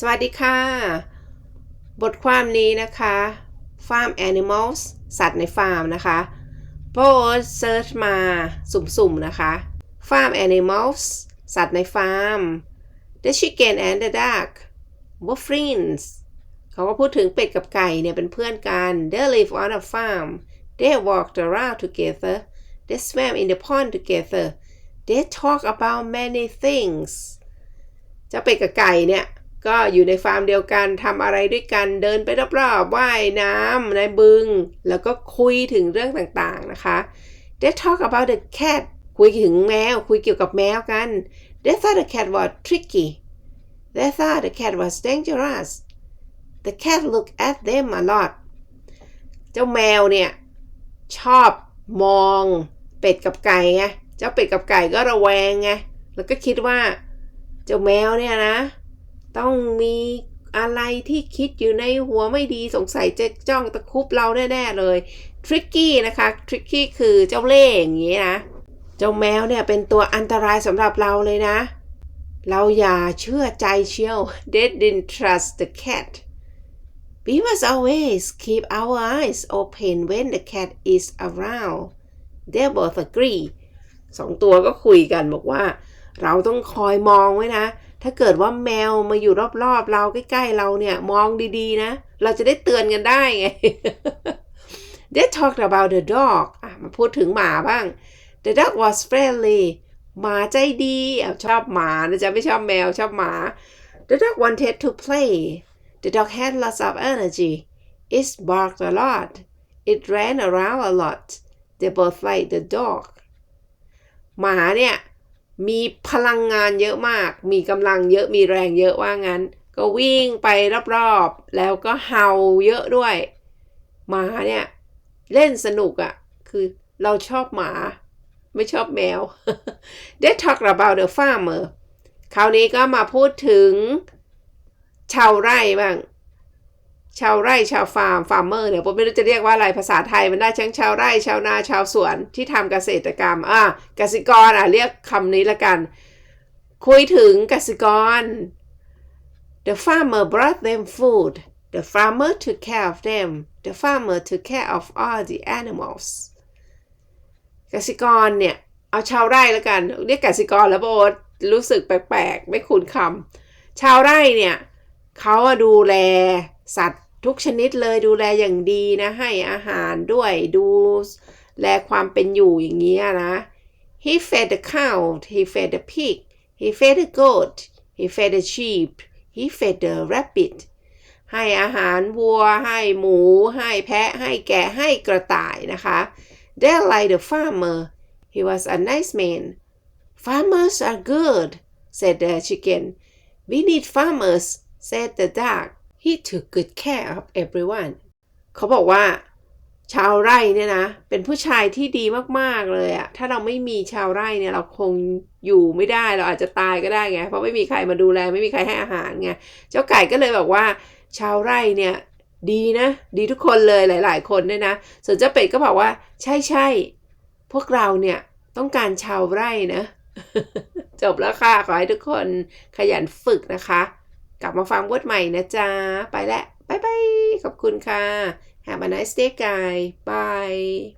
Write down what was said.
สวัสดีค่ะ บทความนี้นะคะ Farm Animals สัตว์ในฟาร์มนะคะโพสเซิร์ชมาสุ่มๆนะคะ Farm Animals สัตว์ในฟาร์ม The chicken and the duck were friends เขาก็พูดถึงเป็ดกับไก่เนี่ยเป็นเพื่อนกัน They live on a farm They walked around together They swam in the pond together They talk about many things เจ้าเป็ดกับไก่เนี่ย ก็อยู่ในฟาร์มเดียวกันทำอะไรด้วยกันเดินไปรอบๆว่ายน้ำในบึง แล้วก็คุยถึงเรื่องต่างๆนะคะ They talk about the cat คุยถึงแมว คุยเกี่ยวกับแมวกัน They thought the cat was tricky They thought the cat was dangerous The cat looked at them a lot เจ้าแมวเนี่ย ชอบมองเป็ดกับไก่ไง เจ้าเป็ดกับไก่ก็ระแวงไง แล้วก็คิดว่า เจ้าแมวเนี่ยนะ ต้องมีอะไรที่คิดอยู่ในหัวไม่ดีสงสัยจะจ้องตะคุบเราแน่ๆเลยทริกกี้นะคะทริกกี้คือเจ้าเล่ห์อย่างนี้นะ เจ้าแมวเนี่ยเป็นตัวอันตรายสำหรับเราเลยนะ เราอย่าเชื่อใจเชียว They didn't trust the cat We must always keep our eyes open when the cat is around They both agree สองตัวก็คุยกันบอกว่า เราต้องคอยมองไว้นะ ถ้าเกิดว่าแมวมาอยู่รอบๆเราใกล้ๆเราเนี่ย มองดีๆนะ เราจะได้เตือนกันได้ไง They talked about the dog อะมาพูดถึงหมาบ้าง The dog was friendly หมาใจดีชอบหมานะจ๊ะไม่ชอบแมวชอบหมา The dog wanted to play The dog had lots of energy It barked a lot It ran around a lot They both liked the dog หมาเนี่ย มีพลังงานเยอะมาก มีกำลังเยอะมีแรงเยอะว่างั้น ก็วิ่งไปรอบๆ แล้วก็เห่าเยอะด้วยหมาเนี่ยเล่นสนุกอะ่ะ คือเราชอบหมา ไม่ชอบแมว They talk about the farmer คราวนี้ก็มาพูดถึงชาวไร่บ้าง ชาวไร่ชาวฟาร์มฟาร์มเมอร์เนี่ยผมไม่รู้จะเรียกว่าอะไรภาษาไทยมันได้ทั้งชาวไร่ชาวนาชาวสวนที่ทำเกษตรกรรมอะเกษตรกรอะเรียกคำนี้ละกัน คุยถึงเกษตรกร The farmer brought them food The farmer took care of them The farmer took care of all the animals เกษตรกรเนี่ย เอาชาวไร่ละกัน เรียกเกษตรกรแล้วโบทรู้สึกแปลกๆ ไม่คุ้นคำชาวไร่เนี่ยเขาอะดูแลสัตว์ ทุกชนิดเลยดูแลอย่างดีนะ ให้อาหารด้วยดูแลความเป็นอยู่อย่างเงี้ยนะ He fed the cow he fed the pig he fed the goat he fed the sheep he fed the rabbit ให้อาหารวัว ให้หมู ให้แพะ ให้แกะ ให้กระต่ายนะคะ They like the farmer he was a nice man farmers are good said the chicken we need farmers said the duck he took good care of everyone เขาบอกว่า ชาวไร่เนี่ยนะ เป็นผู้ชายที่ดีมากๆเลยอะถ้าเราไม่มีชาวไร่เนี่ยเราคงอยู่ไม่ได้เราอาจจะตายก็ได้ไง เพราะไม่มีใครมาดูแลไม่มีใครให้อาหารไง เจ้าไก่ก็เลยบอกว่า ชาวไร่เนี่ยดีนะ ดีทุกคนเลยหลาย ๆ คนเนี่ยนะ ส่วนเจ้าเป็ดก็บอกว่า ใช่ใช่พวกเราเนี่ยต้องการชาวไร่นะ จบแล้วค่ะ ขอให้ทุกคนขยันฝึกนะคะ กลับมาฟังบทใหม่นะจ๊ะ ไปแล้วบายบาย ขอบคุณค่ะ Have a nice day, guy. Bye.